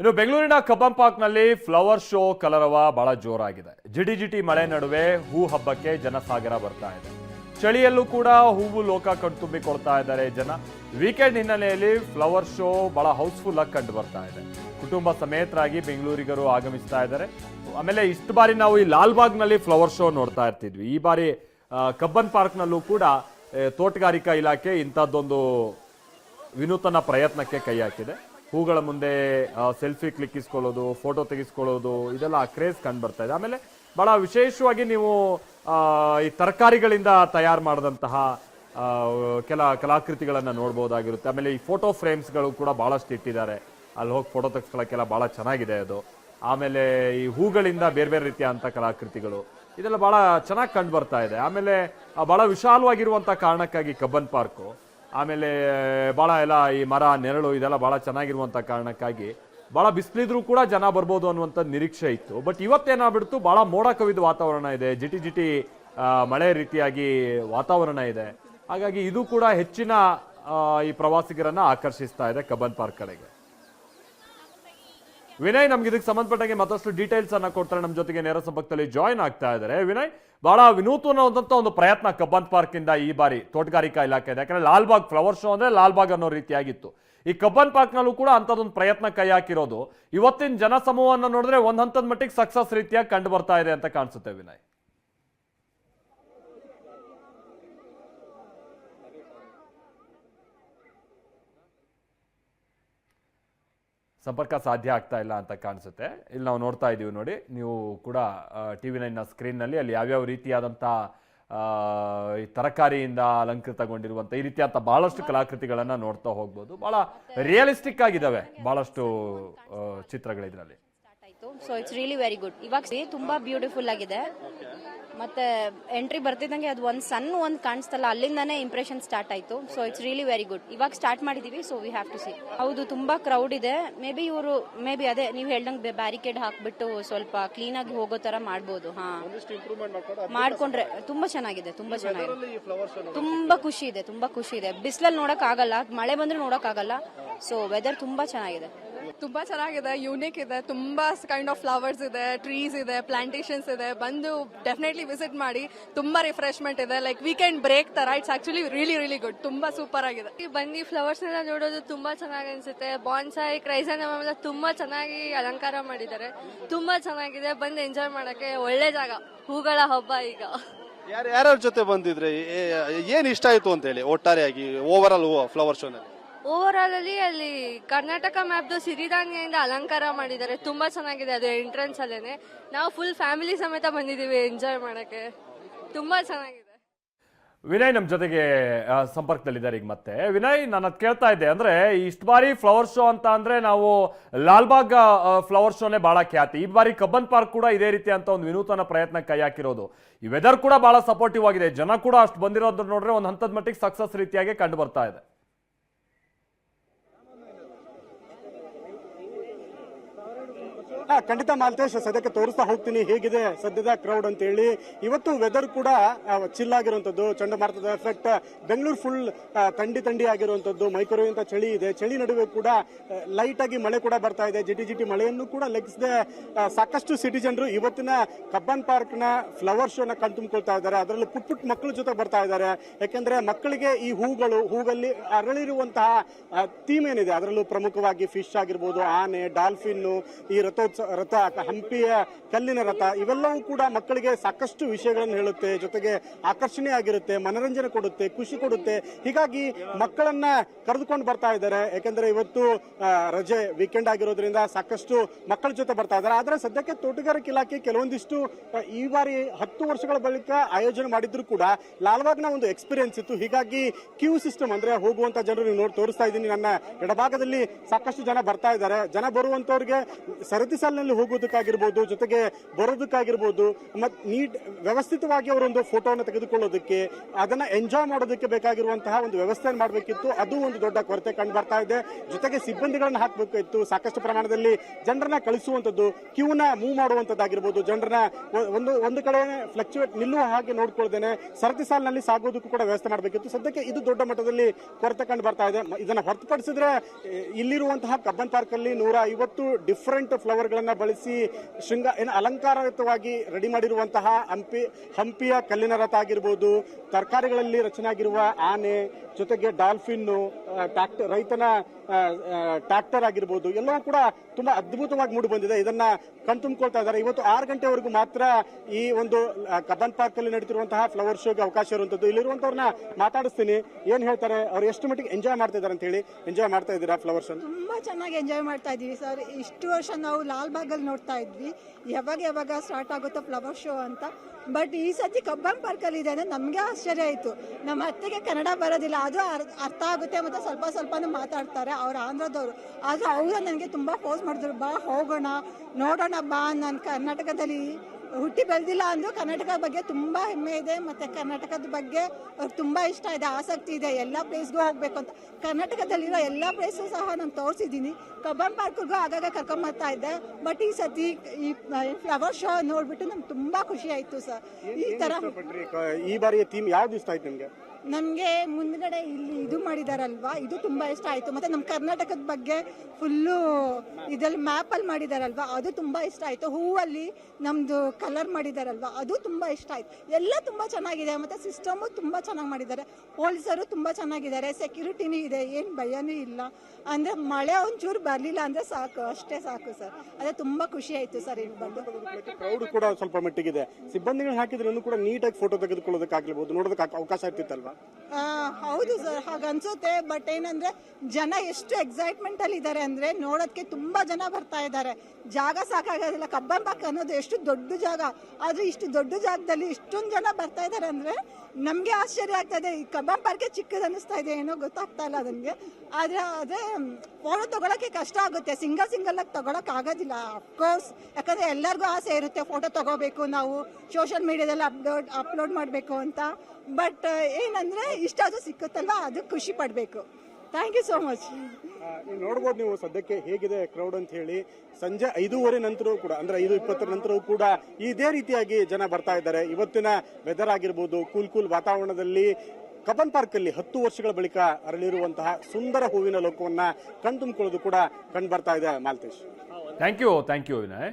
ಇನ್ನು ಬೆಂಗಳೂರಿನ ಕಬ್ಬನ್ ಪಾರ್ಕ್ನಲ್ಲಿ ಫ್ಲವರ್ ಶೋ ಕಲರವ ಬಹಳ ಜೋರಾಗಿದೆ. ಜಿಟಿ ಜಿಟಿ ಮಳೆ ನಡುವೆ ಹೂ ಹಬ್ಬಕ್ಕೆ ಜನಸಾಗರ ಬರ್ತಾ ಇದೆ. ಚಳಿಯಲ್ಲೂ ಕೂಡ ಹೂವು ಲೋಕ ಕಣ್ತುಂಬಿಕೊಳ್ತಾ ಇದ್ದಾರೆ ಜನ. ವೀಕೆಂಡ್ ಹಿನ್ನೆಲೆಯಲ್ಲಿ ಫ್ಲವರ್ ಶೋ ಬಹಳ ಹೌಸ್ಫುಲ್ ಆಗಿ ಕಂಡು ಬರ್ತಾ ಇದೆ. ಕುಟುಂಬ ಸಮೇತರಾಗಿ ಬೆಂಗಳೂರಿಗರು ಆಗಮಿಸ್ತಾ ಇದ್ದಾರೆ. ಆಮೇಲೆ ಇಷ್ಟು ಬಾರಿ ನಾವು ಈ ಲಾಲ್ಬಾಗ್ನಲ್ಲಿ ಫ್ಲವರ್ ಶೋ ನೋಡ್ತಾ ಇರ್ತಿದ್ವಿ. ಈ ಬಾರಿ ಕಬ್ಬನ್ ಪಾರ್ಕ್ನಲ್ಲೂ ಕೂಡ ತೋಟಗಾರಿಕಾ ಇಲಾಖೆ ಇಂಥದ್ದೊಂದು ವಿನೂತನ ಪ್ರಯತ್ನಕ್ಕೆ ಕೈ ಹಾಕಿದೆ. ಹೂಗಳ ಮುಂದೆ ಸೆಲ್ಫಿ ಕ್ಲಿಕ್ಕಿಸ್ಕೊಳ್ಳೋದು, ಫೋಟೋ ತೆಗೆಸ್ಕೊಳ್ಳೋದು, ಇದೆಲ್ಲ ಕ್ರೇಜ್ ಕಂಡು ಬರ್ತಾ ಇದೆ. ಆಮೇಲೆ ಬಹಳ ವಿಶೇಷವಾಗಿ ನೀವು ಈ ತರಕಾರಿಗಳಿಂದ ತಯಾರು ಮಾಡಿದಂತಹ ಕೆಲ ಕಲಾಕೃತಿಗಳನ್ನು ನೋಡ್ಬೋದಾಗಿರುತ್ತೆ. ಆಮೇಲೆ ಈ ಫೋಟೋ ಫ್ರೇಮ್ಸ್ಗಳು ಕೂಡ ಭಾಳಷ್ಟು ಇಟ್ಟಿದ್ದಾರೆ. ಅಲ್ಲಿ ಹೋಗಿ ಫೋಟೋ ತೆಗೆಸ್ಕೊಳ್ಳೋಕ್ಕೆಲ್ಲ ಭಾಳ ಚೆನ್ನಾಗಿದೆ ಅದು. ಆಮೇಲೆ ಈ ಹೂಗಳಿಂದ ಬೇರೆ ಬೇರೆ ರೀತಿಯ ಕಲಾಕೃತಿಗಳು. ಇದೆಲ್ಲ ಭಾಳ ಚೆನ್ನಾಗಿ ಕಂಡು ಬರ್ತಾ ಇದೆ. ಆಮೇಲೆ ಭಾಳ ವಿಶಾಲವಾಗಿರುವಂಥ ಕಾರಣಕ್ಕಾಗಿ ಕಬ್ಬನ್ ಪಾರ್ಕು. ಆಮೇಲೆ ಭಾಳ ಎಲ್ಲ ಈ ಮರ, ನೆರಳು ಇದೆಲ್ಲ ಭಾಳ ಚೆನ್ನಾಗಿರುವಂಥ ಕಾರಣಕ್ಕಾಗಿ ಭಾಳ ಬಿಸಿಲಿದ್ರು ಕೂಡ ಜನ ಬರ್ಬೋದು ಅನ್ನುವಂಥ ನಿರೀಕ್ಷೆ ಇತ್ತು. ಬಟ್ ಇವತ್ತೇನಾಗ್ಬಿಡ್ತು ಭಾಳ ಮೋಡ ಕವಿದ ವಾತಾವರಣ ಇದೆ. ಜಿಟಿ ಜಿಟಿ ಮಳೆ ರೀತಿಯಾಗಿ ವಾತಾವರಣ ಇದೆ. ಹಾಗಾಗಿ ಇದು ಕೂಡ ಹೆಚ್ಚಿನ ಈ ಪ್ರವಾಸಿಗರನ್ನು ಆಕರ್ಷಿಸ್ತಾ ಇದೆ ಕಬ್ಬನ್ ಪಾರ್ಕ್ ಕಡೆಗೆ. ವಿನಯ್ ನಮ್ಗೆ ಇದಕ್ಕೆ ಸಂಬಂಧಪಟ್ಟಂಗೆ ಮತ್ತಷ್ಟು ಡೀಟೇಲ್ಸ್ ಅನ್ನ ಕೊಡ್ತಾರೆ ನಮ್ಮ ಜೊತೆಗೆ ನೇರ ಸಂಪರ್ಕದಲ್ಲಿ ಜಾಯ್ನ್ ಆಗ್ತಾ ಇದ್ದಾರೆ. ವಿನಯ್, ಬಹಳ ವಿನೂತನವಾದಂತ ಒಂದು ಪ್ರಯತ್ನ ಕಬ್ಬನ್ ಪಾರ್ಕ್ ಇಂದ ಈ ಬಾರಿ ತೋಟಗಾರಿಕಾ ಇಲಾಖೆ ಇದೆ. ಯಾಕಂದ್ರೆ ಲಾಲ್ಬಾಗ್ ಫ್ಲವರ್ ಶೋ ಅಂದ್ರೆ ಲಾಲ್ಬಾಗ್ ಅನ್ನೋ ರೀತಿಯಾಗಿತ್ತು. ಈ ಕಬ್ಬನ್ ಪಾರ್ಕ್ನಲ್ಲೂ ಕೂಡ ಅಂತದೊಂದು ಪ್ರಯತ್ನ ಕೈ ಹಾಕಿರೋದು. ಇವತ್ತಿನ ಜನ ಸಮೂಹವನ್ನು ನೋಡಿದ್ರೆ ಒಂದ್ ಹಂತದ ಮಟ್ಟಿಗೆ ಸಕ್ಸಸ್ ರೀತಿಯಾಗಿ ಕಂಡು ಬರ್ತಾ ಇದೆ ಅಂತ ಕಾಣಿಸುತ್ತೆ ವಿನಯ್. ಸಂಪರ್ಕ ಸಾಧ್ಯ ಆಗ್ತಾ ಇಲ್ಲ ಅಂತ ಕಾಣಿಸುತ್ತೆ. ಇಲ್ಲಿ ನಾವು ನೋಡ್ತಾ ಇದ್ದೀವಿ ನೋಡಿ ನೀವು ಕೂಡ ಟಿ ವಿ ನೈನ್ನ ಸ್ಕ್ರೀನ್ನಲ್ಲಿ ಅಲ್ಲಿ ಯಾವ್ಯಾವ ರೀತಿಯಾದಂಥ ಈ ತರಕಾರಿಯಿಂದ ಅಲಂಕೃತಗೊಂಡಿರುವಂಥ ಈ ರೀತಿಯಾದಂಥ ಭಾಳಷ್ಟು ಕಲಾಕೃತಿಗಳನ್ನು ನೋಡ್ತಾ ಹೋಗ್ಬೋದು. ಭಾಳ ರಿಯಲಿಸ್ಟಿಕ್ ಆಗಿದ್ದಾವೆ ಭಾಳಷ್ಟು ಚಿತ್ರಗಳಿದ್ರಲ್ಲಿ ಚಿತ್ರಗಳು ಇದರಲ್ಲಿ so it's really very good ಇವಾಗ ತುಂಬಾ ಬ್ಯೂಟಿಫುಲ್ ಆಗಿದೆ. ಮತ್ತೆ ಎಂಟ್ರಿ ಬರ್ತಿದ್ದಂಗೆ ಅದು ಒಂದು ಸಣ್ಣ ಒಂದು ಕಾಣಿಸ್ತಲ್ಲ ಅಲ್ಲಿಂದಾನೇ ಇಂಪ್ರೆಷನ್ ಸ್ಟಾರ್ಟ್ ಆಯಿತು. So it's really very good ಇವಾಗ ಸ್ಟಾರ್ಟ್ ಮಾಡಿದೀವಿ so we have to see ಹೌದು ತುಂಬಾ ಕ್ರೌಡ್ ಇದೆ. ಮೇ ಬಿ ಇವರು ಮೇ ಬಿ ಅದೇ ನೀವು ಹೇಳ್ದಂಗೆ ಬ್ಯಾರಿಕೇಡ್ ಹಾಕ್ಬಿಟ್ಟು ಸ್ವಲ್ಪ ಕ್ಲೀನ್ ಆಗಿ ಹೋಗೋ ತರ ಮಾಡ್ಬೋದು ಹಾ. ಮಾಡ್ಕೊಂಡ್ರೆ ತುಂಬಾ ಚೆನ್ನಾಗಿದೆ ತುಂಬಾ ಚೆನ್ನಾಗಿದೆ. ತುಂಬಾ ಖುಷಿ ಇದೆ ತುಂಬಾ ಖುಷಿ ಇದೆ. ಬಿಸಿಲಲ್ಲಿ ನೋಡೋಕ್ಕಾಗಲ್ಲ ಆಗಲ್ಲ ಮಳೆ ಬಂದ್ರೆ ನೋಡೋಕ್ಕಾಗಲ್ಲ. ಆಗಲ್ಲ ಸೊ ವೆದರ್ ತುಂಬಾ ಚೆನ್ನಾಗಿದೆ. ತುಂಬಾ ಚೆನ್ನಾಗಿದೆ ಯೂನಿಕ್ ಇದೆ ತುಂಬಾ ಕೈಂಡ್ ಆಫ್ ಫ್ಲವರ್ಸ್ ಇದೆ ಟ್ರೀಸ್ ಇದೆ ಪ್ಲಾಂಟೇಶನ್ಸ್ ಇದೆ. ಬಂದು ಡೆಫಿನೆಟ್ಲಿ ವಿಸಿಟ್ ಮಾಡಿ ತುಂಬಾ ರಿಫ್ರೆಶ್ಮೆಂಟ್ ಇದೆ. ಲೈಕ್ ವೀಕೆಂಡ್ ಬ್ರೇಕ್ ತರ it's actually really really good ತುಂಬಾ ಸೂಪರ್ ಆಗಿದೆ. ಬನ್ನಿ ಫ್ಲವರ್ಸ್ ಎಲ್ಲ ನೋಡೋದು ತುಂಬಾ ಚೆನ್ನಾಗಿ ಅನ್ಸುತ್ತೆ. ಬಾನ್ಸಾಯಿ ಕ್ರೈಸನ್ ಎಲ್ಲ ತುಂಬಾ ಚೆನ್ನಾಗಿ ಅಲಂಕಾರ ಮಾಡಿದ್ದಾರೆ. ತುಂಬಾ ಚೆನ್ನಾಗಿದೆ ಬಂದು ಎಂಜಾಯ್ ಮಾಡಕ್ಕೆ ಒಳ್ಳೆ ಜಾಗ. ಹೂಗಳ ಹಬ್ಬ ಈಗ. ಯಾರು ಯಾರ್ಯಾರ ಜೊತೆ ಬಂದಿದ್ರೆ? ಏನ್ ಇಷ್ಟ ಆಯ್ತು ಅಂತ ಹೇಳಿ ಒಟ್ಟಾರೆಯಾಗಿ ಓವರ್ ಆಲ್ ಫ್ಲವರ್ ಶೋನಲ್ಲಿ ಓವರ್ ಆಲ್ ಅಲ್ಲಿ ಅಲ್ಲಿ ಕರ್ನಾಟಕ ಮ್ಯಾಪ್ದು ಸಿರಿಧಾನ್ಯದಿಂದ ಅಲಂಕಾರ ಮಾಡಿದ್ದಾರೆ. ತುಂಬಾ ಚೆನ್ನಾಗಿದೆ ಅದು ಎಂಟ್ರೆನ್ಸ್ ಅಲ್ಲೇನೆ. ನಾವು ಫುಲ್ ಫ್ಯಾಮಿಲಿ ಸಮೇತ ಬಂದಿದ್ದೀವಿ ಎಂಜಾಯ್ ಮಾಡಕ್ಕೆ. ತುಂಬಾ ಚೆನ್ನಾಗಿದೆ. ವಿನಯ್ ನಮ್ಮ ಜೊತೆಗೆ ಸಂಪರ್ಕದಲ್ಲಿದ್ದಾರೆ ಈಗ ಮತ್ತೆ. ವಿನಯ್, ನಾನು ಅದ್ ಕೇಳ್ತಾ ಇದ್ದೆ, ಅಂದ್ರೆ ಇಷ್ಟು ಬಾರಿ ಫ್ಲವರ್ ಶೋ ಅಂತ ಅಂದರೆ ನಾವು ಲಾಲ್ಬಾಗ್ ಫ್ಲವರ್ ಶೋನೇ ಬಹಳ ಖ್ಯಾತಿ. ಈ ಬಾರಿ ಕಬ್ಬನ್ ಪಾರ್ಕ್ ಕೂಡ ಇದೇ ರೀತಿ ಅಂತ ಒಂದು ವಿನೂತನ ಪ್ರಯತ್ನ ಕೈ ಹಾಕಿರೋದು. ಈ ವೆದರ್ ಕೂಡ ಬಹಳ ಸಪೋರ್ಟಿವ್ ಆಗಿದೆ. ಜನ ಕೂಡ ಅಷ್ಟು ಬಂದಿರೋದ್ರ ನೋಡ್ರೆ ಒಂದು ಹಂತದ ಮಟ್ಟಿಗೆ ಸಕ್ಸಸ್ ರೀತಿಯಾಗಿ ಕಂಡು ಬರ್ತಾ ಇದೆ. ಖಂಡಿತ ಮಾಲ್ತೇಶ್, ಸದ್ಯಕ್ಕೆ ತೋರಿಸ್ತಾ ಹೋಗ್ತೀನಿ, ಹೇಗಿದೆ, ಸದ್ಯದ ಕ್ರೌಡ್ ಅಂತ ಹೇಳಿ. ಇವತ್ತು ವೆದರ್ ಕೂಡ ಚಿಲ್ ಆಗಿರುವಂತದ್ದು ಚಂಡಮಾರುತದ ಎಫೆಕ್ಟ್ ಬೆಂಗಳೂರು ಫುಲ್ ತಂಡಿ ತಂಡಿ ಆಗಿರುವಂತದ್ದು ಮೈಕೊರೆಯುವಂತ ಚಳಿ ಇದೆ. ಚಳಿ ನಡುವೆ ಕೂಡ ಲೈಟ್ ಆಗಿ ಮಳೆ ಕೂಡ ಬರ್ತಾ ಇದೆ. ಜಿಟಿ ಜಿಟಿ ಮಳೆಯನ್ನು ಕೂಡ ಲೆಕ್ಕಿಸದೆ ಸಾಕಷ್ಟು ಸಿಟಿ ಜನರು ಇವತ್ತಿನ ಕಬ್ಬನ್ ಪಾರ್ಕ್ನ ಫ್ಲವರ್ ಶೋನ ಕಣ್ತುಂಬಿಕೊಳ್ತಾ ಇದ್ದಾರೆ. ಅದರಲ್ಲಿ ಪುಟ್ ಪುಟ್ ಮಕ್ಕಳ ಜೊತೆ ಬರ್ತಾ ಇದ್ದಾರೆ. ಯಾಕೆಂದ್ರೆ ಮಕ್ಕಳಿಗೆ ಈ ಹೂಗಳು ಹೂಗಲ್ಲಿ ಅರಳಿರುವಂತಹ ಥೀಮ್ ಏನಿದೆ? ಅದರಲ್ಲೂ ಪ್ರಮುಖವಾಗಿ ಫಿಶ್ ಆಗಿರ್ಬೋದು, ಆನೆ ಡಾಲ್ಫಿನ್ ಈ ರಥೋತ್ಸವ ರಥ ಹಂಪಿಯ ಕಲ್ಲಿನ ರಥ, ಇವೆಲ್ಲವೂ ಕೂಡ ಮಕ್ಕಳಿಗೆ ಸಾಕಷ್ಟು ವಿಷಯಗಳನ್ನು ಹೇಳುತ್ತೆ, ಜೊತೆಗೆ ಆಕರ್ಷಣೆ ಆಗಿರುತ್ತೆ, ಮನರಂಜನೆ ಕೊಡುತ್ತೆ, ಖುಷಿ ಕೊಡುತ್ತೆ. ಹೀಗಾಗಿ ಮಕ್ಕಳನ್ನ ಕರೆದುಕೊಂಡು ಬರ್ತಾ ಇದ್ದಾರೆ. ಯಾಕೆಂದ್ರೆ ಇವತ್ತು ರಜೆ ವೀಕೆಂಡ್ ಆಗಿರೋದ್ರಿಂದ ಸಾಕಷ್ಟು ಮಕ್ಕಳ ಜೊತೆ ಬರ್ತಾ ಇದ್ದಾರೆ. ಆದ್ರೆ ಸದ್ಯಕ್ಕೆ ತೋಟಗಾರಿಕೆ ಇಲಾಖೆ ಕೆಲವೊಂದಿಷ್ಟು ಈ ಬಾರಿ ಹತ್ತು ವರ್ಷಗಳ ಬಳಿಕ ಆಯೋಜನೆ ಮಾಡಿದ್ರು ಕೂಡ ಲಾಲ್ಬಾಗ್ನ ಒಂದು ಎಕ್ಸ್ಪೀರಿಯನ್ಸ್ ಇತ್ತು. ಹೀಗಾಗಿ ಕ್ಯೂ ಸಿಸ್ಟಮ್ ಅಂದ್ರೆ ಹೋಗುವಂತ ಜನರು ನೋಡಿ, ತೋರಿಸ್ತಾ ಇದ್ದೀನಿ. ನನ್ನ ಎಡಭಾಗದಲ್ಲಿ ಸಾಕಷ್ಟು ಜನ ಬರ್ತಾ ಇದ್ದಾರೆ. ಜನ ಬರುವಂತವ್ರಿಗೆ ಸರತಿ ಸಾಲಿನಲ್ಲಿ ಹೋಗೋದಕ್ಕಾಗಿರ್ಬೋದು ಜೊತೆಗೆ ಬರೋದಕ್ಕಾಗಿರ್ಬೋದು ಮತ್ತು ನೀಟ್ ವ್ಯವಸ್ಥಿತವಾಗಿ ಅವರೊಂದು ಫೋಟೋವನ್ನು ತೆಗೆದುಕೊಳ್ಳೋದಕ್ಕೆ, ಅದನ್ನ ಎಂಜಾಯ್ ಮಾಡೋದಕ್ಕೆ ಬೇಕಾಗಿರುವಂತಹ ಒಂದು ವ್ಯವಸ್ಥೆಯನ್ನು ಮಾಡಬೇಕಿತ್ತು. ಅದು ಒಂದು ದೊಡ್ಡ ಕೊರತೆ ಕಂಡು ಬರ್ತಾ ಇದೆ. ಜೊತೆಗೆ ಸಿಬ್ಬಂದಿಗಳನ್ನ ಹಾಕಬೇಕಿತ್ತು ಸಾಕಷ್ಟು ಪ್ರಮಾಣದಲ್ಲಿ ಜನರನ್ನ ಕಳಿಸುವಂತದ್ದು ಕ್ಯೂನ ಮೂವ್ ಮಾಡುವಂಥದ್ದಾಗಿರ್ಬೋದು. ಜನರನ್ನ ಒಂದು ಒಂದು ಕಡೆ ಫ್ಲಕ್ಚುಯೇಟ್ ನಿಲ್ಲುವ ಹಾಗೆ ನೋಡ್ಕೊಳ್ದೇನೆ, ಸರತಿ ಸಾಲಿನಲ್ಲಿ ಸಾಗೋದಕ್ಕೂ ಕೂಡ ವ್ಯವಸ್ಥೆ ಮಾಡಬೇಕಿತ್ತು. ಸದ್ಯಕ್ಕೆ ಇದು ದೊಡ್ಡ ಮಟ್ಟದಲ್ಲಿ ಕೊರತೆ ಕಂಡು ಬರ್ತಾ ಇದೆ. ಇದನ್ನು ಹೊರತುಪಡಿಸಿದ್ರೆ, ಇಲ್ಲಿರುವಂತಹ ಕಬ್ಬನ್ ಪಾರ್ಕ್ ಅಲ್ಲಿ ನೂರ ಐವತ್ತು ಡಿಫ್ರೆಂಟ್ ಫ್ಲವರ್ ಗಳನ್ನ ಬಳಸಿ ಶೃಂಗ ಏನು ಅಲಂಕಾರಯುತವಾಗಿ ರೆಡಿ ಮಾಡಿರುವಂತಹ ಹಂಪಿ, ಹಂಪಿಯ ಕಲ್ಲಿನ ರಥ ಆಗಿರ್ಬೋದು, ತರಕಾರಿಗಳಲ್ಲಿ ರಚನೆ ಆಗಿರುವ ಆನೆ, ಜೊತೆಗೆ ಡಾಲ್ಫಿನ್ನು ಟ್ರಾಕ್ಟರ್ ರೈತನ ಟ್ರಾಕ್ಟರ್ ಆಗಿರ್ಬೋದು, ಎಲ್ಲವೂ ಕೂಡ ತುಂಬಾ ಅದ್ಭುತವಾಗಿ ಮೂಡಿ ಬಂದಿದೆ. ಇದನ್ನ ಕಣ್ತುಂಬಿಕೊಳ್ತಾ ಇದ್ದಾರೆ. ಇವತ್ತು ಆರು ಗಂಟೆವರೆಗೂ ಮಾತ್ರ ಈ ಒಂದು ಕಬ್ಬನ್ ಪಾರ್ಕ್ ಅಲ್ಲಿ ನಡೀತಿರುವಂತಹ ಫ್ಲವರ್ ಶೋಗೆ ಅವಕಾಶ ಇರುವಂತದ್ದು ಇಲ್ಲಿರುವಂತವ್ರನ್ನ ಮಾತಾಡಿಸ್ತೀನಿ. ಏನ್ ಹೇಳ್ತಾರೆ? ಅವ್ರು ಎಷ್ಟು ಮಟ್ಟಿಗೆ ಎಂಜಾಯ್ ಮಾಡ್ತಾ ಇದ್ದಾರೆ ಅಂತ ಹೇಳಿ ಎಂಜಾಯ್ ಮಾಡ್ತಾ ಇದ್ದೀರಾ ಫ್ಲವರ್ ಶೋ ತುಂಬಾ ಚೆನ್ನಾಗಿ ಎಂಜಾಯ್ ಮಾಡ್ತಾ ಇದೀವಿ ಸರ್. ಇಷ್ಟು ವರ್ಷ ನಾವು ಲಾಲ್ ಬಾಗ್ ಅಲ್ಲಿ ನೋಡ್ತಾ ಇದ್ವಿ. ಯಾವಾಗ ಯಾವಾಗ ಸ್ಟಾರ್ಟ್ ಆಗುತ್ತೋ ಫ್ಲವರ್ ಶೋ ಅಂತ. ಬಟ್ ಈ ಸತಿ ಕಬ್ಬನ್ ಪಾರ್ಕ್ ಅಲ್ಲಿ ಇದೆ ಅಂದ್ರೆ ನಮ್ಗೆ ಆಶ್ಚರ್ಯ ಆಯ್ತು. ನಮ್ಮ ಅತ್ತೆಗೆ ಕನ್ನಡ ಬರೋದಿಲ್ಲ. ಅದು ಅರ್- ಅರ್ಥ ಆಗುತ್ತೆ ಮತ್ತೆ ಸ್ವಲ್ಪ ಸ್ವಲ್ಪನೂ ಮಾತಾಡ್ತಾರೆ ಅವ್ರ ಆಂಧ್ರದವರು. ಆದ್ರೆ ಅವರು ನನಗೆ ತುಂಬಾ ಫೋಸ್ ಮಾಡಿದ್ರು ಬಾ ಹೋಗೋಣ ನೋಡೋಣ ಬಾ ನಾನು ಕರ್ನಾಟಕದಲ್ಲಿ ಹುಟ್ಟಿ ಬೆಳೆದಿಲ್ಲ ಅಂದರೂ ಕರ್ನಾಟಕ ಬಗ್ಗೆ ತುಂಬಾ ಹೆಮ್ಮೆ ಇದೆ ಮತ್ತೆ ಕರ್ನಾಟಕದ ಬಗ್ಗೆ ಅವ್ರಿಗೆ ತುಂಬಾ ಇಷ್ಟ ಇದೆ ಆಸಕ್ತಿ ಇದೆ ಎಲ್ಲ ಪ್ಲೇಸ್ಗೂ ಹೋಗಬೇಕು ಅಂತ. ಕರ್ನಾಟಕದಲ್ಲಿರೋ ಎಲ್ಲ ಪ್ಲೇಸು ಸಹ ನಾನು ತೋರಿಸಿದ್ದೀನಿ. ಕಬ್ಬನ್ ಪಾರ್ಕ್ಗೂ ಆಗಾಗ ಕರ್ಕೊಂಬರ್ತಾ ಇದ್ದೆ ಬಟ್ ಈ ಸತಿ ಈ ಫ್ಲವರ್ ಶೋ ನೋಡ್ಬಿಟ್ಟು ನಮ್ಗೆ ತುಂಬಾ ಖುಷಿ ಆಯ್ತು ಸರ್. ಈ ತರ ಈ ಬಾರಿಯ ಥೀಮ್ ಯಾವ್ದು ಇಷ್ಟ ಆಯ್ತು ನಿಮ್ಗೆ? ನಮಗೆ ಮುಂದ್ಗಡೆ ಇಲ್ಲಿ ಇದು ಮಾಡಿದಾರಲ್ವಾ? ಇದು ತುಂಬಾ ಇಷ್ಟ ಆಯ್ತು. ಮತ್ತೆ ನಮ್ಮ ಕರ್ನಾಟಕದ ಬಗ್ಗೆ ಫುಲ್ಲು ಇದರಲ್ಲಿ ಮ್ಯಾಪ್ ಅಲ್ಲಿ ಮಾಡಿದಾರಲ್ವಾ? ಅದು ತುಂಬಾ ಇಷ್ಟ ಆಯ್ತು. ಹೂವಲ್ಲಿ ನಮ್ದು ಕಲರ್ ಮಾಡಿದಾರಲ್ವಾ? ಅದು ತುಂಬಾ ಇಷ್ಟ ಆಯ್ತು. ಎಲ್ಲ ತುಂಬಾ ಚೆನ್ನಾಗಿದೆ. ಮತ್ತೆ ಸಿಸ್ಟಮು ತುಂಬಾ ಚೆನ್ನಾಗಿ ಮಾಡಿದ್ದಾರೆ ಪೊಲೀಸರು ತುಂಬಾ ಚೆನ್ನಾಗಿದ್ದಾರೆ. ಸೆಕ್ಯೂರಿಟಿನೂ ಇದೆ. ಏನು ಭಯನೂ ಇಲ್ಲ. ಅಂದ್ರೆ ಮಳೆ ಒಂಚೂರು ಬರಲಿಲ್ಲ ಅಂದ್ರೆ ಸಾಕು. ಅಷ್ಟೇ ಸಾಕು ಸರ್ ಅದೇ ತುಂಬಾ ಖುಷಿ ಆಯ್ತು ಸರ್ ಇಲ್ಲಿ ಬಂದು. ಕ್ರೌಡ್ ಕೂಡ ಸ್ವಲ್ಪ ಮಟ್ಟಿಗಿದೆ. ಸಿಬ್ಬಂದಿಗಳು ಹಾಕಿದ್ರೂ ಕೂಡ ನೀಟಾಗಿ ಫೋಟೋ ತೆಗೆದುಕೊಳ್ಳೋದಕ್ಕಾಗಿರ್ಬೋದು ನೋಡೋದಕ್ಕೆ ಅವಕಾಶ ಇರ್ತಿತ್ತಲ್ವಾ? ಹೌದು ಸರ್ ಹಾಗನ್ಸುತ್ತೆ ಬಟ್ ಏನಂದ್ರೆ ಜನ ಎಷ್ಟು ಎಕ್ಸೈಟ್ಮೆಂಟ್ ಅಲ್ಲಿ ಇದ್ದಾರೆ ಅಂದ್ರೆ ನೋಡೋದಕ್ಕೆ ತುಂಬಾ ಜನ ಬರ್ತಾ ಇದ್ದಾರೆ ಜಾಗ ಸಾಕಾಗೋದಿಲ್ಲ ಕಬ್ಬನ್ ಪಾರ್ಕ್ ಅನ್ನೋದು ಎಷ್ಟು ದೊಡ್ಡ ಜಾಗ. ಆದ್ರೆ ಇಷ್ಟು ದೊಡ್ಡ ಜಾಗದಲ್ಲಿ ಇಷ್ಟೊಂದು ಜನ ಬರ್ತಾ ಇದ್ದಾರೆ ಅಂದ್ರೆ ನಮ್ಗೆ ಆಶ್ಚರ್ಯ ಆಗ್ತದೆ, ಈ ಕಬ್ಬನ್ ಪಾರ್ಕೆ ಚಿಕ್ಕದು ಅನಿಸ್ತಾ ಇದೆ ಏನೋ ಗೊತ್ತಾಗ್ತಾ ಇಲ್ಲ ನನಗೆ ಆದ್ರೆ ಅದೇ ಫೋಟೋ ತಗೊಳಕ್ಕೆ ಕಷ್ಟ ಆಗುತ್ತೆ, ಸಿಂಗಲ್ ಸಿಂಗಲ್ ಆಗಿ ತಗೊಳಕ್ ಆಗೋದಿಲ್ಲ ಅಫ್ಕೋರ್ಸ್ ಯಾಕಂದ್ರೆ ಎಲ್ಲರಿಗೂ ಆಸೆ ಇರುತ್ತೆ ಫೋಟೋ ತಗೋಬೇಕು ನಾವು ಸೋಷಿಯಲ್ ಮೀಡಿಯಾದಲ್ಲಿ ಅಪ್ಲೋಡ್ ಅಪ್ಲೋಡ್ ಮಾಡಬೇಕು ಅಂತ. ಬಟ್ ಏನಂದ್ರೆ ಅದು ಸಿಕ್ಕುತ್ತಲ್ವಾ? ಅದು ಖುಷಿ ಪಡಬೇಕು. ಥ್ಯಾಂಕ್ ಯು ಸೋ ಮಚ್ ನೀವು ನೋಡ್ಬೋದು ನೀವು ಸದ್ಯಕ್ಕೆ ಹೇಗಿದೆ ಕ್ರೌಡ್ ಅಂತ ಹೇಳಿ. ಸಂಜೆ ಐದೂವರೆ ನಂತರವೂ ಕೂಡ ಅಂದ್ರೆ ಐದು ಇಪ್ಪತ್ತರ ನಂತರವೂ ಕೂಡ ಇದೇ ರೀತಿಯಾಗಿ ಜನ ಬರ್ತಾ ಇದ್ದಾರೆ. ಇವತ್ತಿನ ವೆದರ್ ಆಗಿರ್ಬೋದು ಕೂಲ್ ಕೂಲ್ ವಾತಾವರಣದಲ್ಲಿ ಕಬ್ಬನ್ ಪಾರ್ಕ್ ಅಲ್ಲಿ ಹತ್ತು ವರ್ಷಗಳ ಬಳಿಕ ಅರಳಿರುವಂತಹ ಸುಂದರ ಹೂವಿನ ಲೋಕವನ್ನ ಕಣ್ತುಂಬಿಕೊಳ್ಳೋದು ಕೂಡ ಕಂಡು ಬರ್ತಾ ಇದೆ Maltesh. Thank you thank you Vinay